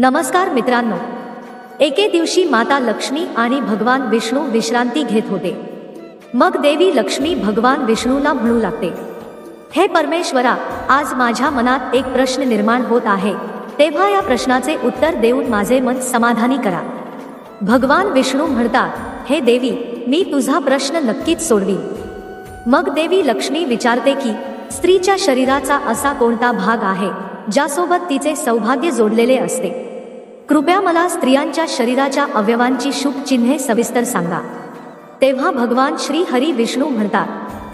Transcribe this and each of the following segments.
नमस्कार मित्रांनो. एके दिवशी माता लक्ष्मी आणि भगवान विष्णू विश्रांती घेत होते. मग देवी लक्ष्मी भगवान विष्णूला म्हणू लागते हे परमेश्वरा आज माझ्या मनात एक प्रश्न निर्माण होत आहे. तेव्हा या प्रश्नाचे उत्तर देऊन माझे मन समाधानी करा. भगवान विष्णू म्हणतात हे देवी मी तुझा प्रश्न नक्कीच सोडवीन. मग देवी लक्ष्मी विचारते की स्त्रीच्या शरीराचा असा कोणता भाग आहे ज्यासोबत तिचे सौभाग्य जोडलेले असते? कृपया मला स्त्रियांच्या शरीराच्या अवयवांची शुभ चिन्हे सविस्तर सांगा. तेव्हा भगवान श्री हरी विष्णू म्हणतात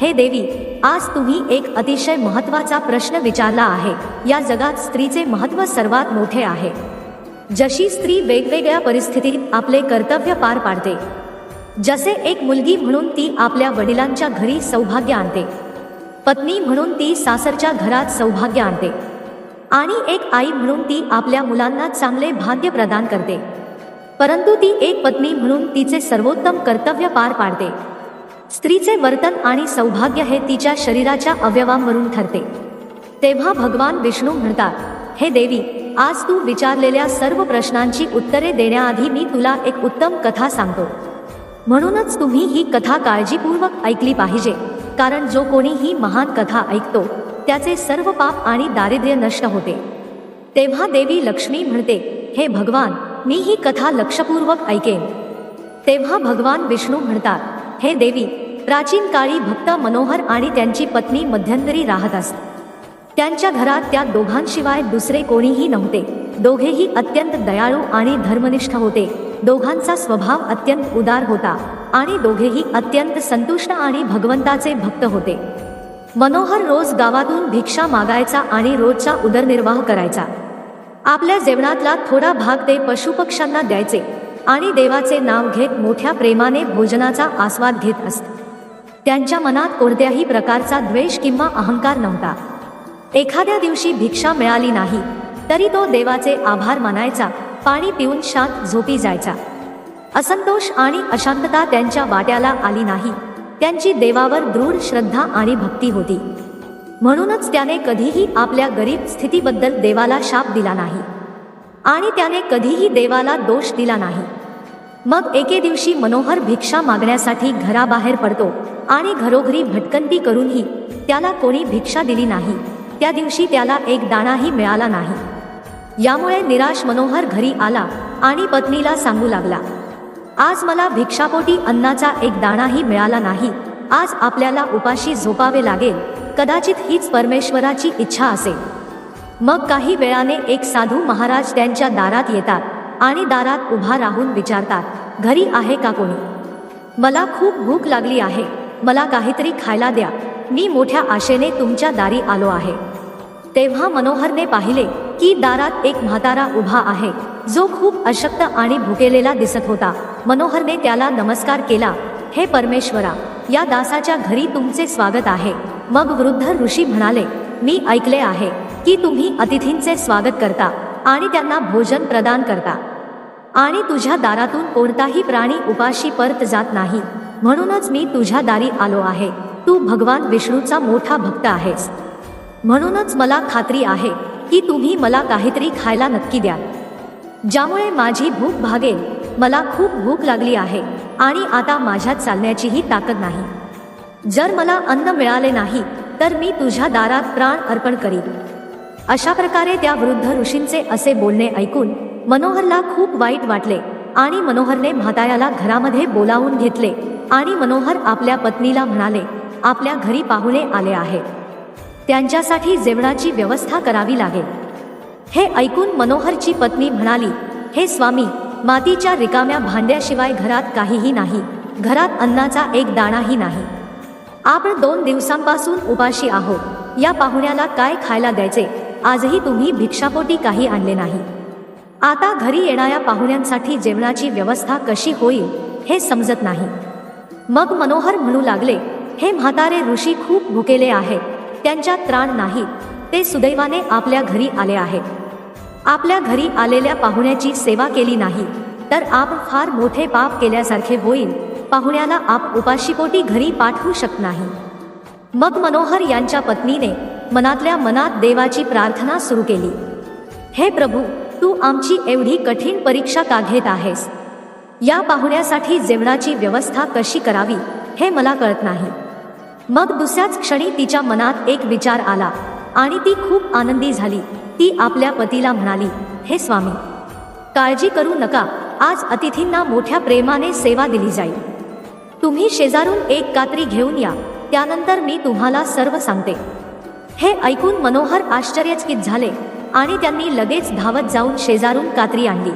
हे देवी आज तुम्ही एक अतिशय महत्त्वाचा प्रश्न विचारला आहे. या जगात स्त्रीचे महत्त्व सर्वात मोठे आहे. जशी स्त्री वेगवेगळ्या परिस्थितीत आपले कर्तव्य पार पाडते जसे एक मुलगी म्हणून ती आपल्या वडिलांच्या घरी सौभाग्य आणते. पत्नी म्हणून ती सासरच्या घरात सौभाग्य आणते. आणि एक आई म्हणून ती आपल्या मुलांना चांगले भाग्य प्रदान करते. परंतु ती एक पत्नी म्हणून तिचे सर्वोत्तम कर्तव्य पार पाडते. स्त्रीचे वर्तन आणि सौभाग्य हे तिच्या शरीराच्या अवयवांवरून ठरते. तेव्हा भगवान विष्णू म्हणतात हे देवी आज तू विचारलेल्या सर्व प्रश्नांची उत्तरे देण्याआधी मी तुला एक उत्तम कथा सांगतो. म्हणूनच तुम्ही ही कथा काळजीपूर्वक ऐकली पाहिजे कारण जो कोणी ही महान कथा ऐकतो त्याचे सर्व पाप आणि दारिद्र्य नष्ट होते. तेव्हा देवी लक्ष्मी म्हणते हे भगवान मी ही कथा लक्षपूर्वक ऐकेन. तेव्हा भगवान विष्णू म्हणतात हे देवी प्राचीन काळी भक्त मनोहर आणि त्यांची पत्नी मध्यंतरी राहत असत. त्यांच्या घरात त्या दोघांशिवाय दुसरे कोणीही नव्हते. दोघेही अत्यंत दयाळू आणि धर्मनिष्ठ होते. दोघांचा स्वभाव अत्यंत उदार होता आणि दोघेही अत्यंत संतुष्ट आणि भगवंताचे भक्त होते. मनोहर रोज गावातून भिक्षा मागायचा आणि रोजचा उदरनिर्वाह करायचा. आपल्या जेवणातला थोडा भाग ते पशुपक्ष्यांना द्यायचे आणि देवाचे नाव घेत मोठ्या प्रेमाने भोजनाचा आस्वाद घेत असत. त्यांच्या मनात कोणत्याही प्रकारचा द्वेष किंवा अहंकार नव्हता. एखाद्या दिवशी भिक्षा मिळाली नाही तरी तो देवाचे आभार मानायचा पाणी पिऊन शांत झोपी जायचा. असंतोष आणि अशांतता त्यांच्या वाट्याला आली नाही. त्यांची देवावर दृढ श्रद्धा आणि भक्ती होती. म्हणूनच त्याने कधीही आपल्या गरीब स्थितीबद्दल देवाला शाप दिला नाही. आणि त्याने कधीही देवाला दोष दिला नाही. मग एके दिवशी मनोहर भिक्षा मागण्यासाठी घराबाहेर पडतो आणि घरोघरी भटकंती करूनही त्याला कोणी भिक्षा दिली नाही. त्या दिवशी त्याला एक दाणाही मिळाला नाही. यामुळे निराश मनोहर घरी आला आणि पत्नीला सांगू लागला. आज मला भिक्षापोटी अन्नाचा एक दाणाही मिळाला नाही. आज आपल्याला उपाशी झोपावे लागेल. कदाचित हीच परमेश्वराची इच्छा असेल. मग काही वेळाने एक साधू महाराज त्यांच्या दारात येतात आणि दारात उभा राहून विचारतात घरी आहे का कोणी? मला खूप भूक लागली आहे. मला काहीतरी खायला द्या. मी मोठ्या आशेने तुमच्या दारी आलो आहे. तेव्हा मनोहरने पाहिले की दारात एक म्हातारा उभा आहे. जो खूप अशक्त आणि भुकेलेला दिसत होता. मनोहरने त्याला नमस्कार केला. हे परमेश्वरा या दासाच्या घरी तुमचे स्वागत आहे. मग वृद्ध ऋषी म्हणाले मी ऐकले आहे की तुम्ही अतिथींचे स्वागत करता आणि त्यांना भोजन प्रदान करता. आणि तुझ्या दारातून कोणताही प्राणी उपाशी परत जात नाही. म्हणूनच मी तुझ्या दारी आलो आहे. तू भगवान विष्णूचा मोठा भक्त आहेस. म्हणूनच मला खात्री आहे की तुम्ही मला काहीतरी खायला नक्की द्याल. ज्यामुळे माझी भूक भागेल मला खूप भूक लागली आहे आणि आता माझ्यात चालण्याचीही ताकद नाही. जर मला अन्न मिळाले नाही तर मी तुझ्या दारात प्राण अर्पण करीन. अशा प्रकारे त्या वृद्ध ऋषींचे असे बोलणे ऐकून मनोहरला खूप वाईट वाटले आणि मनोहरने म्हाताऱ्याला घरामध्ये बोलावून घेतले आणि मनोहर आपल्या पत्नीला म्हणाले आपल्या घरी पाहुणे आले आहे त्यांच्यासाठी जेवणाची व्यवस्था करावी लागेल. हे ऐकून मनोहरची पत्नी म्हणाली हे स्वामी मातीच्या रिकाम्या भांड्याशिवाय घरात काहीही नाही. घरात अन्नाचा एक दाणाही नाही. आपण दोन दिवसांपासून उपाशी आहोत. या पाहुण्याला काय खायला द्यायचे? आजही तुम्ही भिक्षापोटी काही आणले नाही. आता घरी येणाऱ्या पाहुण्यांसाठी जेवणाची व्यवस्था कशी होईल हे समजत नाही. मग मनोहर म्हणू लागले हे म्हातारे ऋषी खूप भुकेले आहेत. त्यांच्यात त्राण नाही ते सुदैवाने आपल्या घरी आले आहेत. आपल्या घरी आलेल्या पाहुण्याची सेवा केली नाही तर आप फार मोठे पाप केल्यासारखे होईल पाहुण्याला आप उपाशीपोटी घरी पाठवू शकत नाही. मग मनोहर यांच्या पत्नीने मनातल्या मनात देवाची प्रार्थना सुरू केली. हे प्रभू तू आमची एवढी कठीण परीक्षा का घेत आहेस? या पाहुण्यासाठी जेवणाची व्यवस्था कशी करावी हे मला कळत नाही. मग दुसऱ्याच क्षणी तिच्या मनात एक विचार आला. आणि ती खूप आनंदी झाली. ती आपल्या पतीला म्हणाली हे स्वामी काळजी करू नका. आज अतिथींना मोठ्या प्रेमाने सेवा दिली जाईल. तुम्ही शेजारून एक कात्री घेऊन या. त्यानंतर मी तुम्हाला सर्व सांगते. हे ऐकून मनोहर आश्चर्यचकित झाले आणि त्यांनी लगेच धावत जाऊन शेजारून कात्री आणली.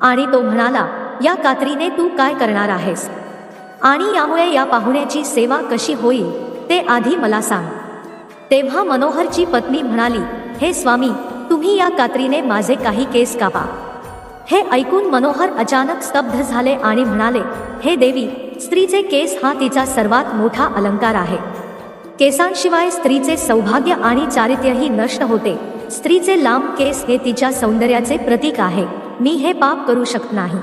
आणि तो म्हणाला या कात्रीने तू काय करणार आहेस? आणि यामुळे या पाहुण्याची सेवा कशी होईल ते आधी मला सांग. तेव्हा मनोहरची पत्नी म्हणाली हे स्वामी तुम्ही या कात्रीने माझे काही केस कापा. हे ऐकून मनोहर अचानक स्तब्ध झाले आणि म्हणाले हे देवी स्त्रीचे केस हा तिचा सर्वात मोठा अलंकार आहे. केसांशिवाय स्त्रीचे सौभाग्य आणि चारित्र्यही नष्ट होते. स्त्रीचे लांब केस हे तिच्या सौंदर्याचे प्रतीक आहे. मी हे पाप करू शकत नाही.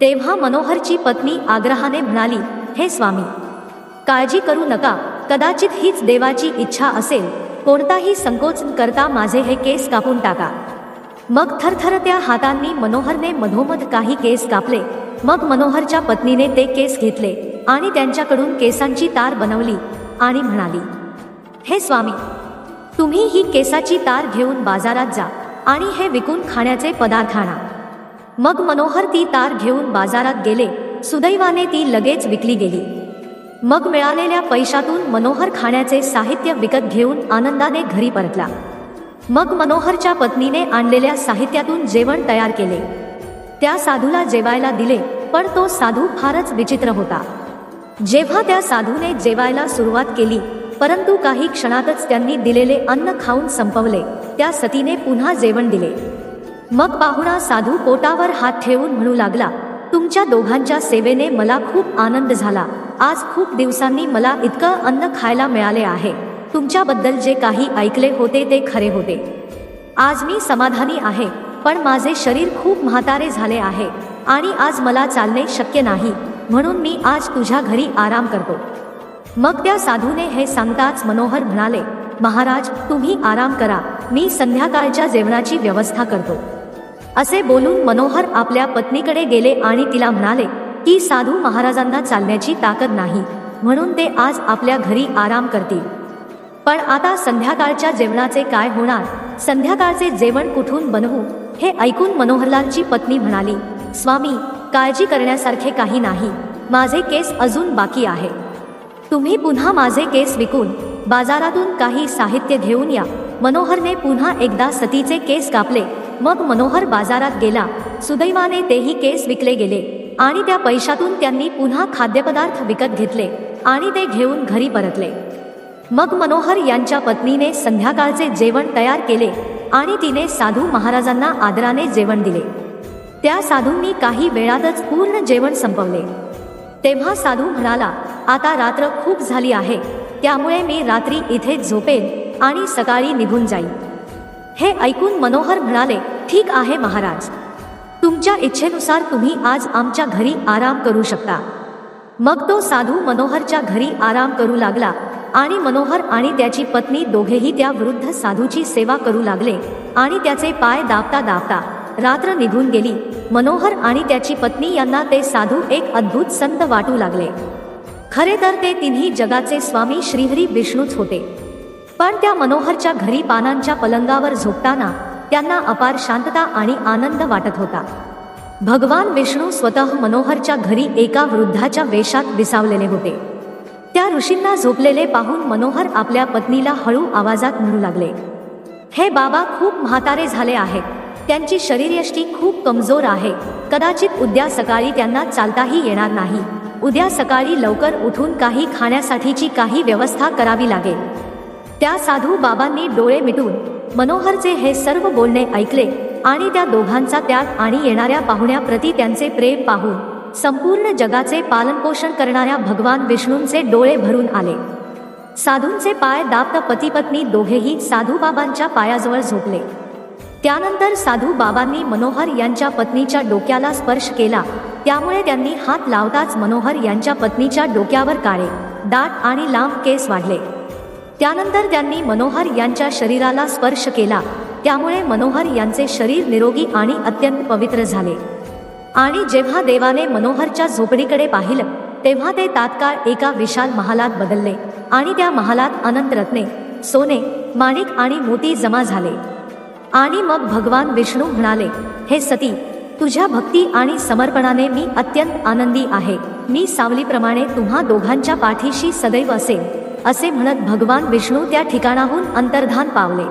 तेव्हा मनोहरची पत्नी आग्रहाने म्हणाली हे स्वामी काळजी करू नका. कदाचित हीच देवाची इच्छा असेल कोणताही संकोच न करता माझे हे केस कापून टाका. मग थरथरत्या हातांनी मनोहरने मधोमध काही केस कापले. मग मनोहरच्या पत्नीने ते केस घेतले आणि त्यांच्याकडून केसांची तार बनवली आणि म्हणाली हे स्वामी तुम्ही ही केसाची तार घेऊन बाजारात जा आणि हे विकून खाण्याचे पदार्थ आणा. मग मनोहर ती तार घेऊन बाजारात गेले. सुदैवाने ती लगेच विकली गेली. मग मिळालेल्या पैशातून मनोहर खाण्याचे साहित्य विकत घेऊन आनंदाने घरी परतला. मग मनोहरच्या पत्नीने आणलेल्या साहित्यातून जेवण तयार केले. त्या साधूला जेवायला दिले पण तो साधू फारच विचित्र होता. जेव्हा त्या साधूने जेवायला सुरुवात केली परंतु काही क्षणातच त्यांनी दिलेले अन्न खाऊन संपवले त्या सतीने पुन्हा जेवण दिले. मग पाहुणा साधू पोटावर हात ठेवून म्हणू लागला तुमच्या दोघांच्या सेवेने मला खूप आनंद झाला. आज खूप दिवसांनी मला इतकं अन्न खायला मिळाले आहे. तुमच्याबद्दल जे काही ऐकले होते ते खरे होते. आज मी समाधानी आहे पण माझे शरीर खूप म्हातारे झाले आहे आणि आज मला चालणे शक्य नाही म्हणून मी आज तुझ्या घरी आराम करतो. मग त्या साधूने हे सांगताच मनोहर म्हणाले महाराज तुम्ही आराम करा मी संध्याकाळच्या जेवणाची व्यवस्था करतो. असे बोलून मनोहर आपल्या पत्नीकडे गेले आणि तिला म्हणाले की साधू महाराजांना चालण्याची ताकद नाही म्हणून ते आज आपल्या घरी आराम करतील. पण आता संध्याकाळच्या जेवणाचे काय होणार? संध्याकाळचे जेवण कुठून बनवू? हे ऐकून मनोहरलालची पत्नी म्हणाली स्वामी काळजी करण्यासारखे काही नाही. माझे केस अजून बाकी आहे. तुम्ही पुन्हा माझे केस विकून बाजारातून काही साहित्य घेऊन या. मनोहरने पुन्हा एकदा सतीचे केस कापले. मग मनोहर बाजारात गेला. सुदैवाने तेही केस विकले गेले. आणि त्या पैशातून त्यांनी पुन्हा खाद्यपदार्थ विकत घेतले आणि ते घेऊन घरी परतले. मग मनोहर यांच्या पत्नीने संध्याकाळचे जेवण तयार केले आणि तिने साधू महाराजांना आदराने जेवण दिले. त्या साधूंनी काही वेळातच पूर्ण जेवण संपवले. तेव्हा साधू म्हणाला आता रात्र खूप झाली आहे त्यामुळे मी रात्री इथे झोपेन आणि सकाळी निघून जाईन. हे ऐकून मनोहर म्हणाले ठीक आहे महाराज. तुमच्या इच्छेनुसार तुम्ही आज आमच्या घरी आराम करू शकता. मग तो साधू मनोहरच्या घरी आराम करू लागला आणि मनोहर आणि त्याची पत्नी दोघेही त्या वृद्ध साधूची सेवा करू लागले आणि त्याचे पाय दाबता दाबता रात्र निघून गेली. मनोहर आणि त्याची पत्नी यांना ते साधू एक अद्भुत संत वाटू लागले. खरे तर ते तिन्ही जगाचे स्वामी श्रीहरी विष्णूच होते. पण त्या मनोहरच्या घरी पानांच्या पलंगावर झोपताना त्यांना अपार शांतता आणि आनंद वाटत होता. भगवान विष्णू स्वतः मनोहरच्या घरी एका वृद्धाच्या वेशात विसावलेले होते. त्या ऋषींना झोपलेले पाहून मनोहर आपल्या पत्नीला हळू आवाजात म्हणू लागले हे बाबा खूप म्हातारे झाले आहेत. त्यांची शरीरयष्टी खूप कमजोर आहे. कदाचित उद्या सकाळी त्यांना चालताही येणार नाही. उद्या सकाळी लवकर उठून काही खाण्यासाठीची काही व्यवस्था करावी लागेल. त्या साधू बाबांनी डोळे मिटून मनोहरचे हे सर्व बोलणे ऐकले आणि त्या दोघांचा त्याग आणि येणाऱ्या पाहुण्याप्रती त्यांचे प्रेम पाहून संपूर्ण जगाचे पालनपोषण करणाऱ्या भगवान विष्णूंचे डोळे भरून आले. साधूंचे पाय दाप्त पतीपत्नी दोघेही साधूबाबांच्या पायाजवळ झोपले. त्यानंतर साधू बाबांनी मनोहर यांच्या पत्नीच्या डोक्याला स्पर्श केला. त्यामुळे त्यांनी हात लावताच मनोहर यांच्या पत्नीच्या डोक्यावर काळे दाट आणि लांब केस वाढले. त्यानंतर त्यांनी मनोहर यांच्या शरीराला स्पर्श केला. त्यामुळे मनोहर यांचे शरीर निरोगी आणि अत्यंत पवित्र झाले. आणि जेव्हा देवाने मनोहरच्या झोपडीकडे पाहिलं तेव्हा ते तात्काळ एका विशाल महालात बदलले आणि त्या महालात अनंत रत्ने सोने माणिक आणि मोती जमा झाले. आणि मग भगवान विष्णू म्हणाले हे सती तुझ्या भक्ती आणि समर्पणाने मी अत्यंत आनंदी आहे. मी सावलीप्रमाणे तुम्हा दोघांच्या पाठीशी सदैव असेल असे म्हणत भगवान विष्णू त्या ठिकाणाहून अंतर्धान पावले.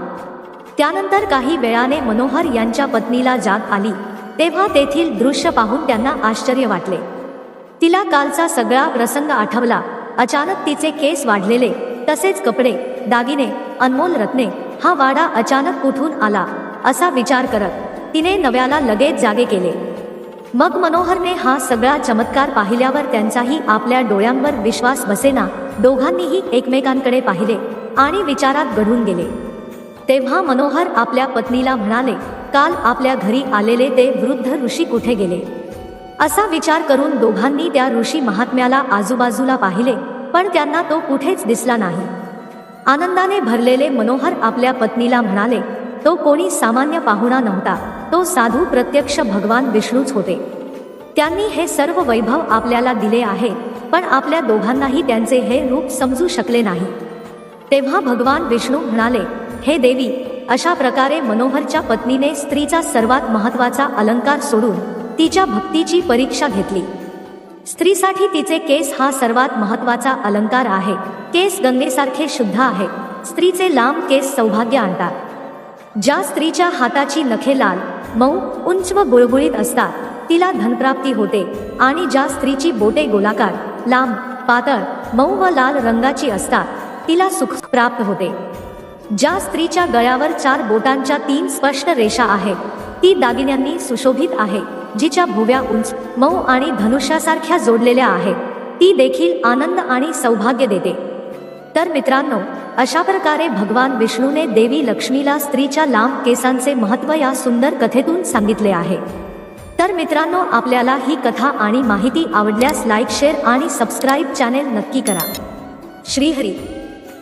त्यानंतर काही वेळाने मनोहर यांच्या पत्नीला जाग आली तेव्हा तेथील दृश्य पाहून त्यांना आश्चर्य वाटले. तिला कालचा सगळा प्रसंग आठवला. अचानक तिचे केस वाढलेले तसेच कपडे दागिने अनमोल रत्ने हा वाडा अचानक कुठून आला असा विचार करत तिने नव्याला लगेच जागे केले. मग मनोहरने हा सगळा चमत्कार पाहिल्यावर त्यांचाही आपल्या डोळ्यांवर विश्वास बसेना दोघांनीही एकमेकांकडे पाहिले आणि विचारात घडून गेले. तेव्हा मनोहर आपल्या पत्नीला म्हणाले काल आपल्या घरी आलेले ते वृद्ध ऋषी कुठे गेले? असा विचार करून दोघांनी त्या ऋषी महात्म्याला आजूबाजूला पाहिले पण त्यांना तो कुठेच दिसला नाही. आनंदाने भरलेले मनोहर आपल्या पत्नीला म्हणाले तो कोणी सामान्य पाहुणा नव्हता तो साधू प्रत्यक्ष भगवान विष्णूच होते. त्यांनी हे सर्व वैभव आपल्याला दिले आहे पण आपल्या दोघांनाही त्यांचे हे रूप समजू शकले नाही. तेव्हा भगवान विष्णू म्हणाले हे देवी अशा प्रकारे मनोहरच्या पत्नीने स्त्रीचा सर्वात महत्त्वाचा अलंकार सोडून तिच्या भक्तीची परीक्षा घेतली. स्त्रीसाठी तिचे केस हा सर्वात महत्त्वाचा अलंकार आहे. केस गंगेसारखे शुद्ध आहे. स्त्रीचे लांब केस सौभाग्य आणतात. ज्या स्त्रीच्या हाताची नखे लाल मऊ उंच व गुळगुळीत असतात तिला धनप्राप्ती होते आणि ज्या स्त्रीची बोटे गोलाकार लांब पातळ मऊ व लाल रंगाची असतात. तिला सुख प्राप्त होते. ज्या स्त्रीच्या गळ्यावर चार बोटांच्या तीन स्पष्ट रेषा आहेत ती दागिन्यांनी सुशोभित आहे जिच्या भुव्या उंच मऊ आणि धनुष्यासारख्या जोडलेल्या आहेत. ती देखील आनंद आणि सौभाग्य देते. तर मित्रांनो अशा प्रकारे भगवान विष्णूने देवी लक्ष्मीला स्त्रीच्या लांब केसांचे महत्त्व या सुंदर कथेतून सांगितले आहे. तर मित्रांनो आपल्याला ही कथा आणि माहिती आवडल्यास लाईक शेअर आणि सबस्क्राईब चॅनेल नक्की करा. श्रीहरी.